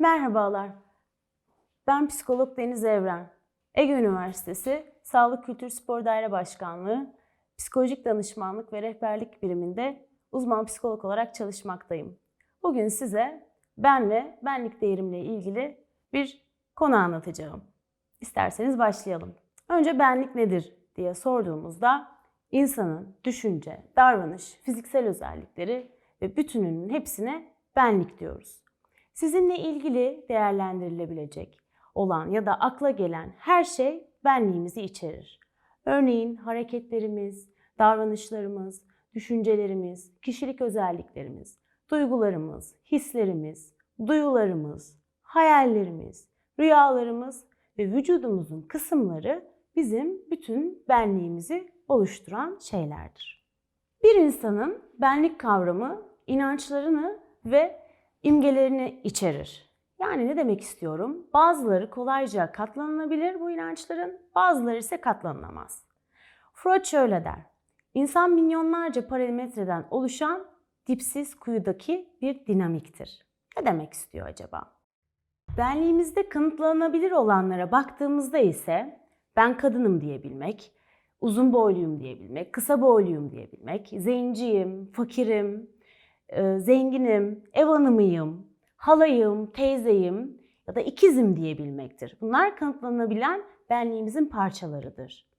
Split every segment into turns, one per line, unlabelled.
Merhabalar. Ben psikolog Deniz Evren. Ege Üniversitesi Sağlık Kültür Spor Daire Başkanlığı, Psikolojik Danışmanlık ve Rehberlik biriminde uzman psikolog olarak çalışmaktayım. Bugün size ben ve benlik değerimle ilgili bir konu anlatacağım. İsterseniz başlayalım. Önce benlik nedir diye sorduğumuzda insanın düşünce, davranış, fiziksel özellikleri ve bütününün hepsine benlik diyoruz. Sizinle ilgili değerlendirilebilecek olan ya da akla gelen her şey benliğimizi içerir. Örneğin hareketlerimiz, davranışlarımız, düşüncelerimiz, kişilik özelliklerimiz, duygularımız, hislerimiz, duyularımız, hayallerimiz, rüyalarımız ve vücudumuzun kısımları bizim bütün benliğimizi oluşturan şeylerdir. Bir insanın benlik kavramı inançlarını ve imgelerini içerir. Yani ne demek istiyorum? Bazıları kolayca katlanılabilir bu inançların, bazıları ise katlanılamaz. Freud şöyle der. İnsan milyonlarca parametreden oluşan dipsiz kuyudaki bir dinamiktir. Ne demek istiyor acaba? Benliğimizde kanıtlanabilir olanlara baktığımızda ise ben kadınım diyebilmek, uzun boyluyum diyebilmek, kısa boyluyum diyebilmek, zenciyim, fakirim, e, zenginim, ev hanımıyım, halayım, teyzeyim ya da ikizim diyebilmektir. Bunlar kanıtlanabilen benliğimizin parçalarıdır.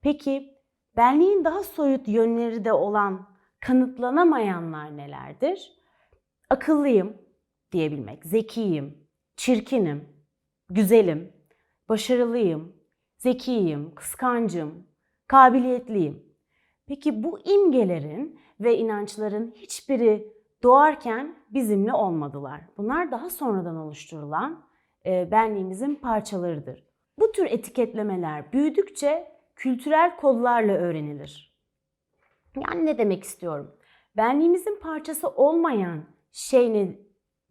Peki benliğin daha soyut yönleri de olan kanıtlanamayanlar nelerdir? Akıllıyım diyebilmek, zekiyim, çirkinim, güzelim, başarılıyım, zekiyim, kıskancım, kabiliyetliyim. Peki bu imgelerin ve inançların hiçbiri doğarken bizimle olmadılar. Bunlar daha sonradan oluşturulan e, benliğimizin parçalarıdır. Bu tür etiketlemeler büyüdükçe kültürel kodlarla öğrenilir. Yani ne demek istiyorum? Benliğimizin parçası olmayan şey ne,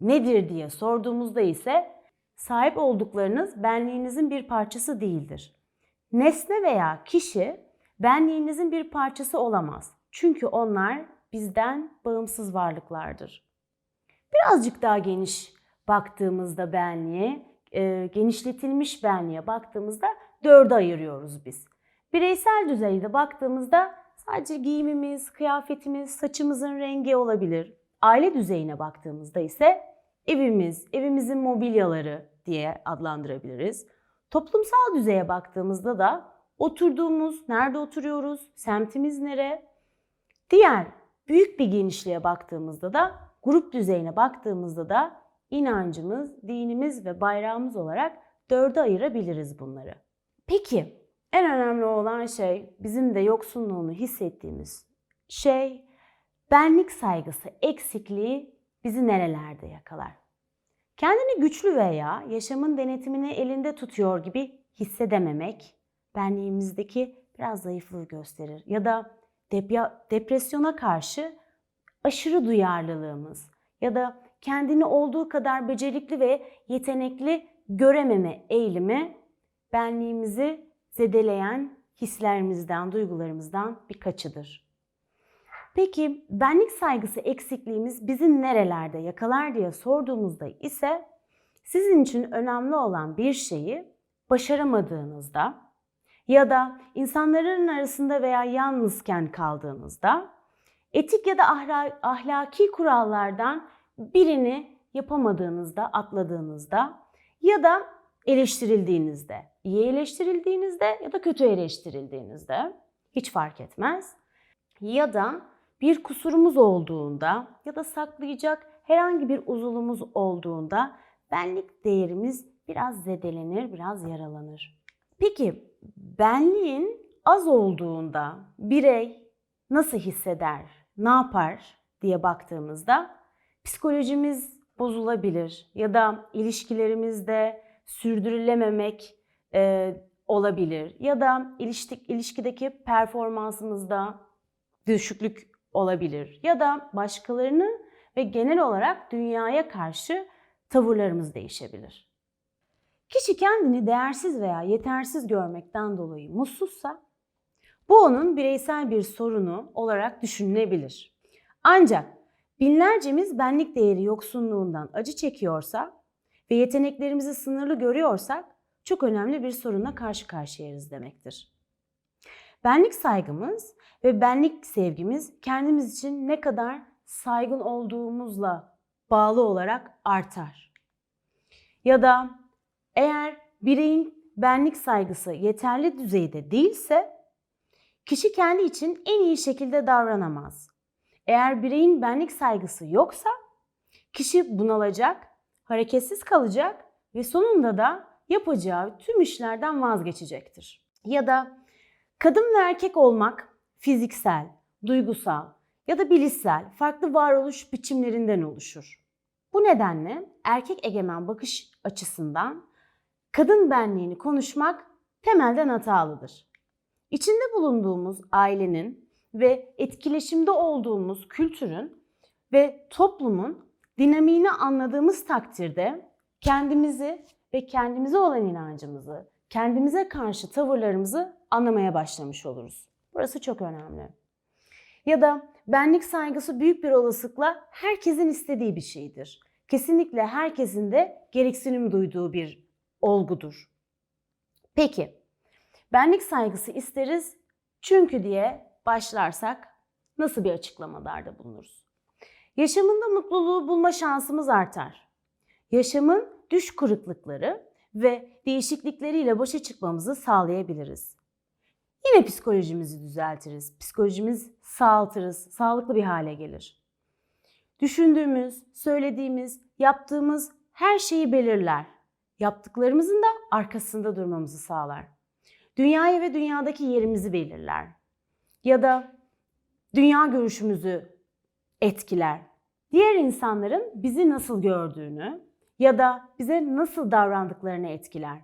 nedir diye sorduğumuzda ise sahip olduklarınız benliğinizin bir parçası değildir. Nesne veya kişi benliğinizin bir parçası olamaz. Çünkü onlar bizden bağımsız varlıklardır. Birazcık daha geniş baktığımızda benliğe, e, genişletilmiş benliğe baktığımızda dörde ayırıyoruz biz. Bireysel düzeyde baktığımızda sadece giyimimiz, kıyafetimiz, saçımızın rengi olabilir. Aile düzeyine baktığımızda ise evimiz, evimizin mobilyaları diye adlandırabiliriz. Toplumsal düzeye baktığımızda da oturduğumuz, nerede oturuyoruz, semtimiz nere? Diğer büyük bir genişliğe baktığımızda da grup düzeyine baktığımızda da inancımız, dinimiz ve bayrağımız olarak dörde ayırabiliriz bunları. Peki en önemli olan şey bizim de yoksunluğunu hissettiğimiz şey benlik saygısı eksikliği bizi nerelerde yakalar? Kendini güçlü veya yaşamın denetimini elinde tutuyor gibi hissedememek benliğimizdeki biraz zayıflığı gösterir. Ya da depresyona karşı aşırı duyarlılığımız ya da kendini olduğu kadar becerikli ve yetenekli görememe eğilimi benliğimizi zedeleyen hislerimizden, duygularımızdan birkaçıdır. Peki benlik saygısı eksikliğimiz bizi nerelerde yakalar diye sorduğumuzda ise sizin için önemli olan bir şeyi başaramadığınızda ya da insanların arasında veya yalnızken kaldığınızda etik ya da ahlaki kurallardan birini yapamadığınızda, atladığınızda ya da eleştirildiğinizde, iyi eleştirildiğinizde ya da kötü eleştirildiğinizde hiç fark etmez. Ya da bir kusurumuz olduğunda ya da saklayacak herhangi bir uzulumuz olduğunda benlik değerimiz biraz zedelenir, biraz yaralanır. Peki benliğin az olduğunda birey nasıl hisseder, ne yapar diye baktığımızda psikolojimiz bozulabilir ya da ilişkilerimizde sürdürülememek e, olabilir ya da ilişki, ilişkideki performansımızda düşüklük olabilir ya da başkalarını ve genel olarak dünyaya karşı tavırlarımız değişebilir. Kişi kendini değersiz veya yetersiz görmekten dolayı mutsuzsa bu onun bireysel bir sorunu olarak düşünülebilir. Ancak binlercemiz benlik değeri yoksunluğundan acı çekiyorsa ve yeteneklerimizi sınırlı görüyorsak çok önemli bir sorunla karşı karşıyayız demektir. Benlik saygımız ve benlik sevgimiz kendimiz için ne kadar saygın olduğumuzla bağlı olarak artar. Ya da eğer bireyin benlik saygısı yeterli düzeyde değilse kişi kendi için en iyi şekilde davranamaz. Eğer bireyin benlik saygısı yoksa kişi bunalacak, hareketsiz kalacak ve sonunda da yapacağı tüm işlerden vazgeçecektir. Ya da kadın ve erkek olmak fiziksel, duygusal ya da bilişsel farklı varoluş biçimlerinden oluşur. Bu nedenle erkek egemen bakış açısından kadın benliğini konuşmak temelden hatalıdır. İçinde bulunduğumuz ailenin ve etkileşimde olduğumuz kültürün ve toplumun dinamiğini anladığımız takdirde kendimizi ve kendimize olan inancımızı, kendimize karşı tavırlarımızı anlamaya başlamış oluruz. Burası çok önemli. Ya da benlik saygısı büyük bir olasılıkla herkesin istediği bir şeydir. Kesinlikle herkesin de gereksinim duyduğu bir olgudur. Peki, benlik saygısı isteriz çünkü diye başlarsak nasıl bir açıklamalarda bulunuruz? Yaşamında mutluluğu bulma şansımız artar. Yaşamın düş kırıklıkları ve değişiklikleriyle başa çıkmamızı sağlayabiliriz. Yine psikolojimizi düzeltiriz. Psikolojimiz sağaltırız, sağlıklı bir hale gelir. Düşündüğümüz, söylediğimiz, yaptığımız her şeyi belirler. Yaptıklarımızın da arkasında durmamızı sağlar. Dünyayı ve dünyadaki yerimizi belirler. Ya da dünya görüşümüzü etkiler. Diğer insanların bizi nasıl gördüğünü ya da bize nasıl davrandıklarını etkiler.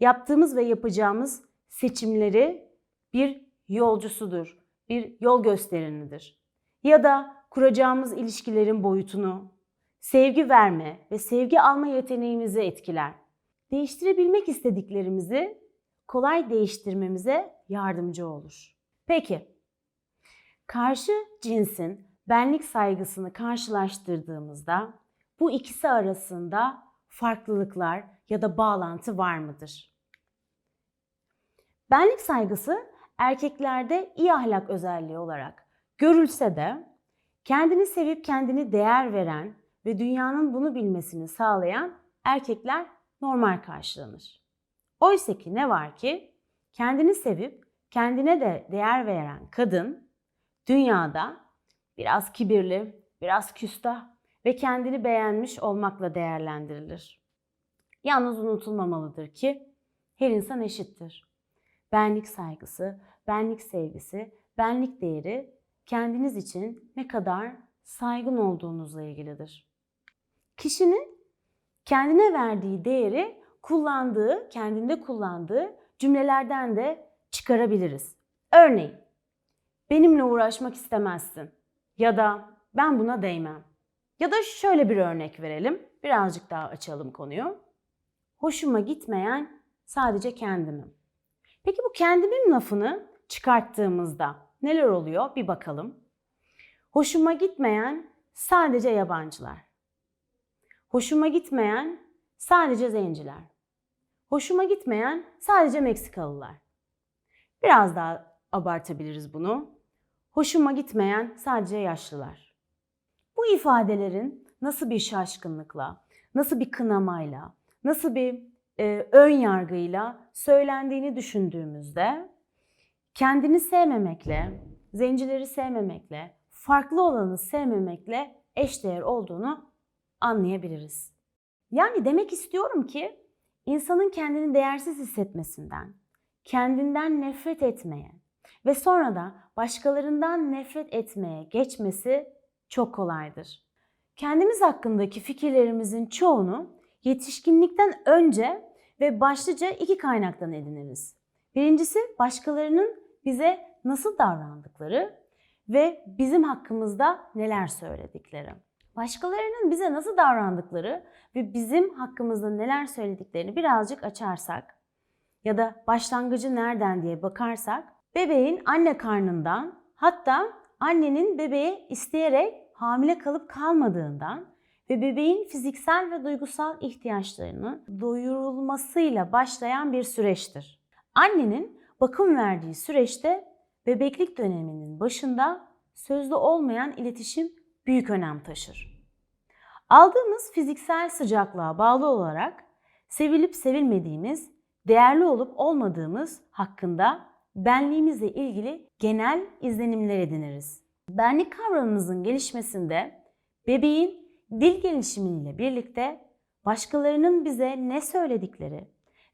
Yaptığımız ve yapacağımız seçimleri bir yolcusudur, bir yol gösterenidir. Ya da kuracağımız ilişkilerin boyutunu, sevgi verme ve sevgi alma yeteneğimizi etkiler. Değiştirebilmek istediklerimizi kolay değiştirmemize yardımcı olur. Peki, karşı cinsin benlik saygısını karşılaştırdığımızda bu ikisi arasında farklılıklar ya da bağlantı var mıdır? Benlik saygısı erkeklerde iyi ahlak özelliği olarak görülse de kendini sevip kendini değer veren ve dünyanın bunu bilmesini sağlayan erkekler normal karşılanır. Oysa ki ne var ki kendini sevip kendine de değer veren kadın dünyada biraz kibirli, biraz küstah ve kendini beğenmiş olmakla değerlendirilir. Yalnız unutulmamalıdır ki her insan eşittir. Benlik saygısı, benlik sevgisi, benlik değeri kendiniz için ne kadar saygın olduğunuzla ilgilidir. Kişinin kendine verdiği değeri kullandığı, kendinde kullandığı cümlelerden de çıkarabiliriz. Örneğin, benimle uğraşmak istemezsin ya da ben buna değmem. Ya da şöyle bir örnek verelim. Birazcık daha açalım konuyu. Hoşuma gitmeyen sadece kendimim. Peki bu kendimim lafını çıkarttığımızda neler oluyor bir bakalım. Hoşuma gitmeyen sadece yabancılar. Hoşuma gitmeyen sadece zenciler. Hoşuma gitmeyen sadece Meksikalılar. Biraz daha abartabiliriz bunu. Hoşuma gitmeyen sadece yaşlılar. Bu ifadelerin nasıl bir şaşkınlıkla, nasıl bir kınamayla, nasıl bir e, ön yargıyla söylendiğini düşündüğümüzde kendini sevmemekle, zencileri sevmemekle, farklı olanı sevmemekle eşdeğer olduğunu anlayabiliriz. Yani demek istiyorum ki insanın kendini değersiz hissetmesinden, kendinden nefret etmeye ve sonra da başkalarından nefret etmeye geçmesi çok kolaydır. Kendimiz hakkındaki fikirlerimizin çoğunu yetişkinlikten önce ve başlıca iki kaynaktan ediniriz. Birincisi başkalarının bize nasıl davrandıkları ve bizim hakkımızda neler söyledikleri. Başkalarının bize nasıl davrandıkları ve bizim hakkımızda neler söylediklerini birazcık açarsak ya da başlangıcı nereden diye bakarsak bebeğin anne karnından hatta annenin bebeği isteyerek hamile kalıp kalmadığından ve bebeğin fiziksel ve duygusal ihtiyaçlarını doyurulmasıyla başlayan bir süreçtir. Annenin bakım verdiği süreçte bebeklik döneminin başında sözlü olmayan iletişim büyük önem taşır. Aldığımız fiziksel sıcaklığa bağlı olarak sevilip sevilmediğimiz, değerli olup olmadığımız hakkında benliğimizle ilgili genel izlenimler ediniriz. Benlik kavramımızın gelişmesinde bebeğin dil gelişimiyle birlikte başkalarının bize ne söyledikleri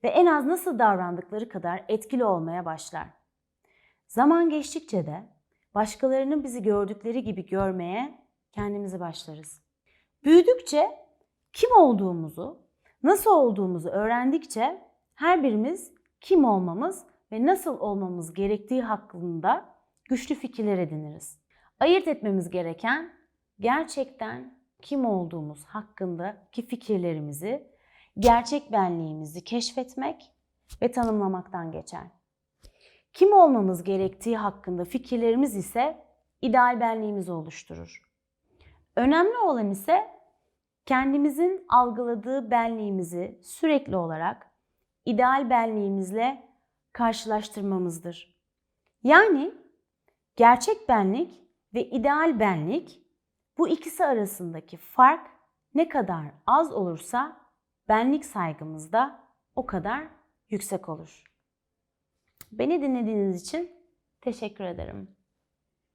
ve en az nasıl davrandıkları kadar etkili olmaya başlar. Zaman geçtikçe de başkalarının bizi gördükleri gibi görmeye kendimizi başlarız. Büyüdükçe kim olduğumuzu, nasıl olduğumuzu öğrendikçe her birimiz kim olmamız ve nasıl olmamız gerektiği hakkında güçlü fikirler ediniriz. Ayırt etmemiz gereken gerçekten kim olduğumuz hakkındaki fikirlerimizi, gerçek benliğimizi keşfetmek ve tanımlamaktan geçer. Kim olmamız gerektiği hakkında fikirlerimiz ise ideal benliğimizi oluşturur. Önemli olan ise kendimizin algıladığı benliğimizi sürekli olarak ideal benliğimizle karşılaştırmamızdır. Yani gerçek benlik ve ideal benlik bu ikisi arasındaki fark ne kadar az olursa benlik saygımız da o kadar yüksek olur. Beni dinlediğiniz için teşekkür ederim.